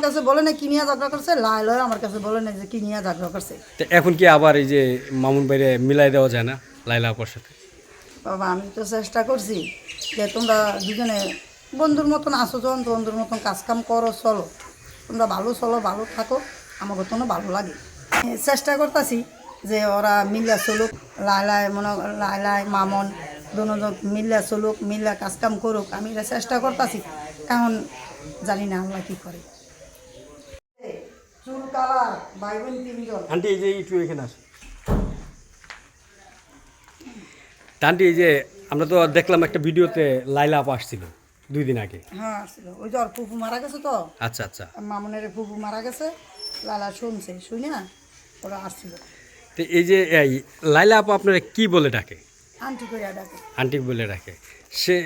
আমার কাছে বলে না কি নিয়ে ঝগড়া করছে লাই লয় আমার কাছে বলে না যে কি নিয়ে ঝগড়া করছে। তো এখন কি আবার এই যে মামুন বাইরে মিলাই দেওয়া যায় না লাইলা আপার সাথে? বাবা আমি তো চেষ্টা করছি যে তোমরা দুজনে বন্ধুর মতন আসো যখন বন্ধুর মতন কাজকাম করো চলো। তোমরা ভালো চলো ভালো থাকো আমাকে তো ভালো লাগে। চেষ্টা করতেছি যে ওরা মিল্লা চলুক লাইলায় মনে লাইলায় মামন দুজন মিল্লা চলুক মিল্লা কাজকাম করুক আমি এটা চেষ্টা করতেছি এখন জানি না আল্লাহ কী করে। চুল ভাই বোন তিনজন। আন্টি এই যে একটু এখানে আসো। আন্টি এই যে আমরা তো দেখলাম একটা ভিডিওতে লাইলা আপা আসছিল দুই দিন আগে। হ্যাঁ আসছিল। ওই যে ওর মারা গেছে তো? আচ্ছা আচ্ছা। মামনের ফুফু মারা গেছে লালা শুনছে শুনে না ওরা আসছিল। তো এই যে এই লাইলা আপা আপনারা কি বলে ডাকে? আন্টি করে ডাকে। আন্টি বলে ডাকে। সে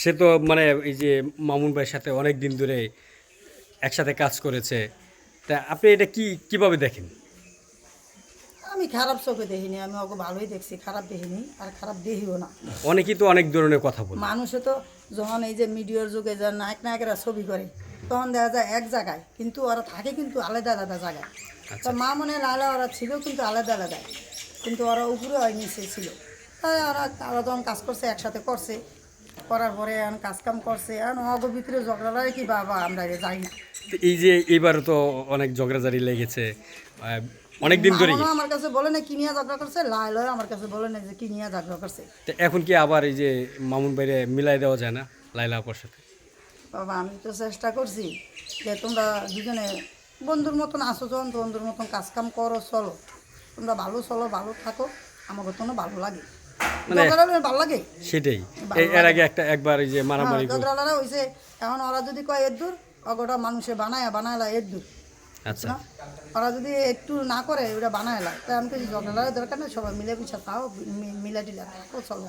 সে তো মানে এই যে মামুন ভাইয়ের সাথে অনেক দিন ধরে একসাথে কাজ করেছে তা আপনি এটা কি কীভাবে দেখেন? আমি খারাপ চোখে দেখিনি আমি ওকে ভালোই দেখছি খারাপ দেখিনি আর খারাপ দেখিও না। অনেকেই তো অনেক ধরনের কথা বলে। মানুষে তো যখন এই যে মিডিয়ার যুগে যে নায়ক নায়কেরা ছবি করে তখন দেখা যায় এক জায়গায় কিন্তু ওরা থাকে কিন্তু আলাদা আলাদা জায়গায়। তো মা মনে লালা ওরা ছিল কিন্তু আলাদা আলাদা কিন্তু ওরা উপরে হয় নিচে ছিল। তাই ওরা ওরা যখন কাজ করছে একসাথে করছে করার পরে এখন কাজ কাম করছে এখন অগ ভিতরে ঝগড়া লাগে কি বাবা আমরা যাই। না এই যে এইবার তো অনেক ঝগড়াঝাড়ি লেগেছে অনেক দিন মামনও আমার কাছে বলে না কি নিয়ে ঝগড়া করছে লাই লয় আমার কাছে বলে না যে কি নিয়ে ঝগড়া করছে। তো এখন কি আবার এই যে মামুন বাইরে মিলাই দেওয়া যায় না লাইলা আপার সাথে? বাবা আমি তো চেষ্টা করছি যে তোমরা দুজনে বন্ধুর মতন আসো যখন বন্ধুর মতন কাজ কাম করো চলো। তোমরা ভালো চলো ভালো থাকো আমাকে তো ভালো লাগে। মানে- ভালো লাগে? সেটাই। এর আগে একটা একবার এই যে মারামারি করে- হইছে এখন ওরা যদি কয় এর দূর অগটা মানুষে বানায় বানায়লা এর দূর। আচ্ছা। ওরা যদি একটু না করে ওটা বানায়লা তাই আমি কিছু ঝগড়ার দরকার নেই সবাই মিলে পিছা তাও মিলাটিলা চলো।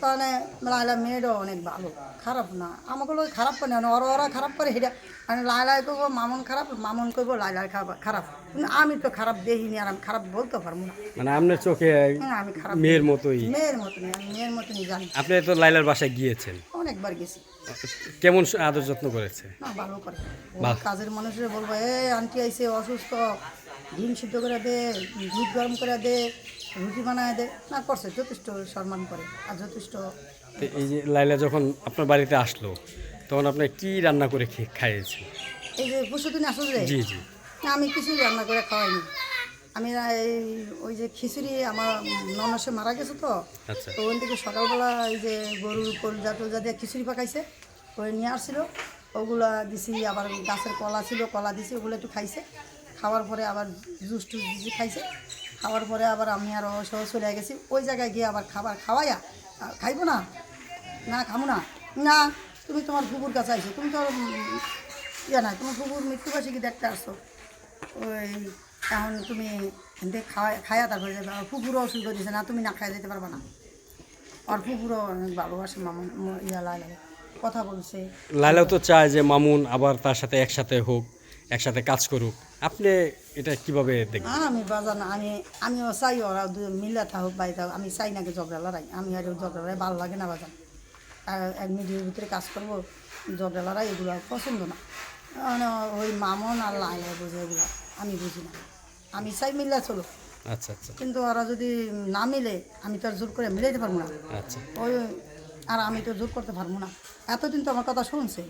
তাহলে লাইলা মেয়েটাও অনেক ভালো। খারাপ না। আমাকে লোক খারাপ করে না। ওরা ওরা খারাপ করে সেটা মানে লাইলাই করব মামন খারাপ মামন করব লাইলার খারাপ খারাপ। কিন্তু আমি তো খারাপ দেখিনি আর আমি খারাপ বলতে পারব না। মানে আপনার চোখে আমি খারাপ মেয়ের মতোই। মেয়ের মতনই আমি মেয়ের মতনই জানি। আপনি তো লাইলার বাসায় গিয়েছেন। অনেকবার গেছি। কেমন আদর যত্ন করেছে? না ভালো করে। কাজের মানুষের বলব এ আন্টি আইসে অসুস্থ। ডিম সিদ্ধ করে দে দুধ গরম করে দে রুটি বানায় দে না করছে যথেষ্ট সম্মান করে আর যথেষ্ট এই যে লাইলা যখন আপনার বাড়িতে আসলো তখন আপনি কি রান্না করে খাইয়েছেন? এই যে পরশুদিন আসো যে? জি জি। না আমি কিছুই রান্না করে খাওয়াইনি। আমি এই ওই যে খিচুড়ি আমার ননসে মারা গেছে তো। আচ্ছা। তো ওখান থেকে সকালবেলা এই যে গরুর কলজা টলজা দিয়ে খিচুড়ি পাকাইছে ওই নিয়ে আসছিল। ওগুলা দিছি আবার গাছের কলা ছিল কলা দিছি ওগুলো একটু খাইছে। খাওয়ার পরে আবার জুস টুস দিছি খাইছে। খাওয়ার পরে আবার আমি আরও সহ চলে গেছি। ওই জায়গায় গিয়ে আবার খাবার খাওয়াইয়া খাইবো না? না খাব না? না তুমি তোমার কুকুর কাছে আইছো। তুমি তো আর, ইয়ে না তোমার কুকুর মৃত্যুবার্ষিকী দেখতে আসছো? ওই এখন তুমি দেখ খাওয়া খায়া তারপরে যাবে আর কুকুরও অসুখ দিছে না তুমি না খাই যেতে পারবে না। আর কুকুরও অনেক ভালোবাসে মামুন ইয়া লাগে কথা বলছে। লাইলাও তো চায় যে মামুন আবার তার সাথে একসাথে হোক। একসাথে কাজ করুক। আপনি এটা কীভাবে দেখবেন? আমি বাজার না আমি আমিও চাই ওরা মিলে থাকুক বাড়ি থাকুক। আমি চাই নাকি ঝগড়া লড়াই। আমি আর ঝগড়া লড়াই ভালো লাগে না বাজার। এক মিডিয়ার ভিতরে কাজ করব ঝগড়া লড়াই এগুলো পছন্দ না। মানে ওই মামন আর লাইলা বুঝে এগুলো আমি বুঝি না। আমি চাই মিল্লা চলো আচ্ছা আচ্ছা। কিন্তু ওরা যদি না মিলে আমি তো আর জোর করে মিলাইতে পারব না। আচ্ছা। ওই আর আমি তো জোর করতে পারব না। এতদিন তো আমার কথা শুনছে।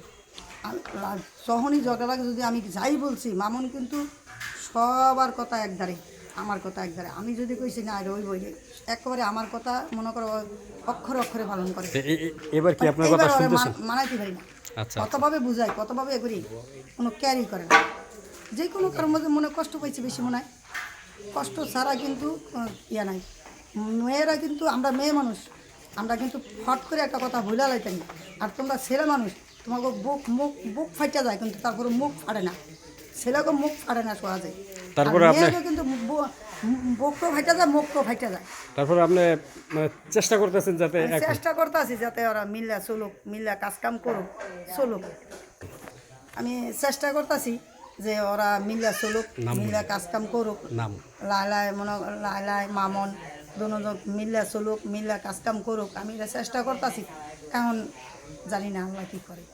যখনই ঝগড়াকে যদি আমি যাই বলছি মামুন কিন্তু সবার কথা একদারে আমার কথা একদারে আমি যদি কইছি না রই বই একেবারে আমার কথা মনে করো অক্ষরে অক্ষরে পালন করে। এবার কি আপনার কথা শুনতেছেন? মানাইতে পারি না। আচ্ছা। কতভাবে বুঝাই কতভাবে এগুলি কোনো ক্যারি করে না। যে কোনো কারোর মধ্যে মনে কষ্ট পাইছে বেশি মনে হয়। কষ্ট ছাড়া কিন্তু ইয়া নাই। মেয়েরা কিন্তু আমরা মেয়ে মানুষ আমরা কিন্তু ফট করে একটা কথা ভুলা লাইতাম। আর তোমরা ছেলে মানুষ তোমাকে বুক মুখ বুক ফাইটা যায় কিন্তু তারপরে মুখ ফাটে না। ছেলেকে মুখ ফাটে না শোয়া যায়। তারপরে আপনি- কিন্তু বুকও ফাইটা যায় মুখও ফাইটা যায়। তারপরে আপনি চেষ্টা করতেছেন যাতে চেষ্টা করতেছি যাতে ওরা মিল্লা চলুক মিল্লা কাজ কাম করুক চলুক। আমি চেষ্টা করতেছি যে ওরা মিল্লা চলুক মিল্লা কাজ কাম করুক। নাম। লাইলায় মনে লাইলায় মামন দুজন মিল্লা চলুক মিল্লা কাজ কাম করুক। আমি এটা চেষ্টা করতেছি। এখন জানি না আল্লাহ কি করে।